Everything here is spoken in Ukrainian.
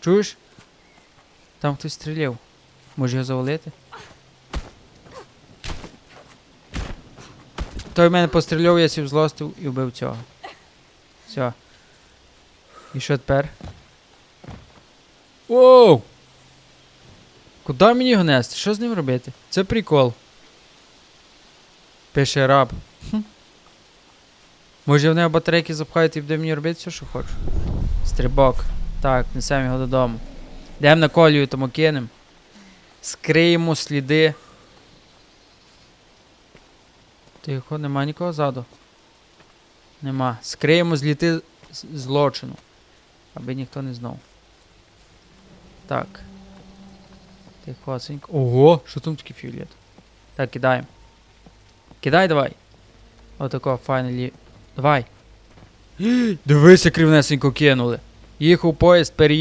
Чуєш? Там хтось стріляв. Може його завалити? Той в мене постріляв, я сів злостив і вбив цього. Все. І що тепер? Воу! Куди мені його нести? Що з ним робити? Це прикол. Пише раб. Хм. Може в нього батарейки запхають і буде мені робити все, що хочу. Стрибок. Так, несемо його додому. Йдемо на колію, тому кинем. Скриємо сліди. Тихо, нема нікого ззаду. Нема. Скриємо зліти злочину. Аби ніхто не знав. Так. Тихосенько. Ого, що там таке фіолет? Так, кидаємо. Кидай давай. Отако, файналі. Давай. Дивися, кривнесенько кинули. Їхав поїзд, переїхав.